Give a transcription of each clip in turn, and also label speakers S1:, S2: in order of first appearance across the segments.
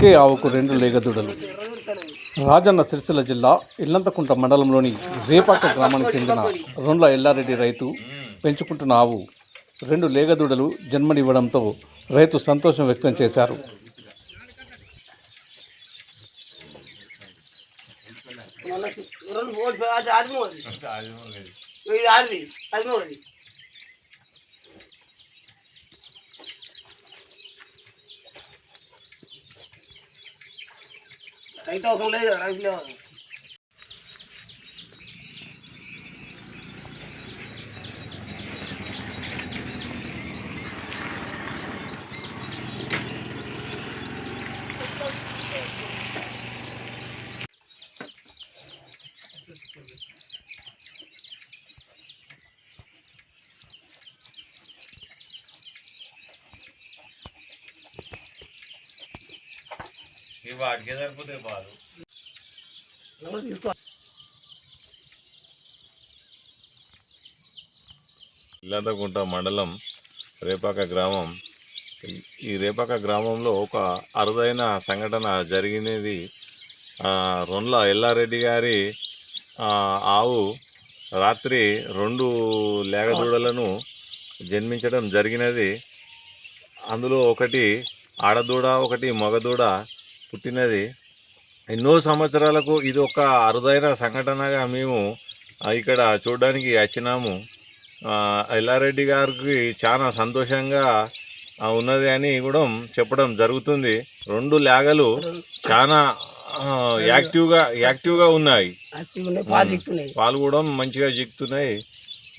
S1: ఒకే ఆవుకు రెండు లేగదూడలు. రాజన్న సిరిసిల్ల జిల్లా ఇల్లంతకుంట మండలంలోని రేపాక గ్రామానికి చెందిన రొండ్ల ఎల్లారెడ్డి రైతు పెంచుకుంటున్న ఆవు రెండు లేగదూడలు జన్మనివ్వడంతో రైతు సంతోషం వ్యక్తం చేశారు.
S2: అది అది మూడు ఇది
S3: ఈ వాటికే సరిపోతాయి పాలు
S2: తీసుకో
S3: ఇల్లంతకుంట మండలం రేపాక గ్రామం. ఈ- రేపాక గ్రామంలో ఒక అరుదైన సంఘటన జరిగినది. ఆ, రొండ్ల ఎల్లారెడ్డి గారి ఆవు రాత్రి రెండు లేగదూడలను జన్మించడం జరిగినది. అందులో ఒకటి ఆడదూడ ఒకటి మగదూడ పుట్టినది. ఎన్నో సంవత్సరాలకు ఇది ఒక అరుదైన సంఘటనగా మేము ఇక్కడ చూడడానికి వచ్చినాము. ఎల్లారెడ్డి గారికి చాలా సంతోషంగా ఉన్నది అని కూడా చెప్పడం జరుగుతుంది. రెండు లేగలు చాలా యాక్టివ్గా యాక్టివ్గా ఉన్నాయి.
S2: యాక్టివ్ ఉన్నాయి పాలు ఎక్కుతున్నాయి
S3: పాలు కూడా మంచిగా చిక్కుతున్నాయి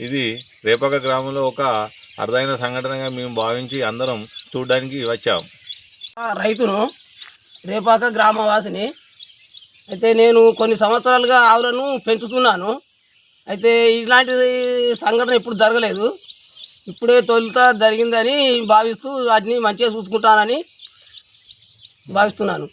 S3: ఇది రేపక గ్రామంలో ఒక అరుదైన సంఘటనగా మేము భావించి అందరం చూడడానికి వచ్చాం.
S2: ఆ రైతును రేపాక గ్రామవాసిని. అయితే నేను కొన్ని సంవత్సరాలుగా ఆవులను పెంచుతున్నాను. అయితే ఇలాంటి సంఘటన ఇప్పుడు జరగలేదు. ఇప్పుడే తొలుత జరిగిందని భావిస్తూ వాటిని మంచిగా చూసుకుంటానని భావిస్తున్నాను.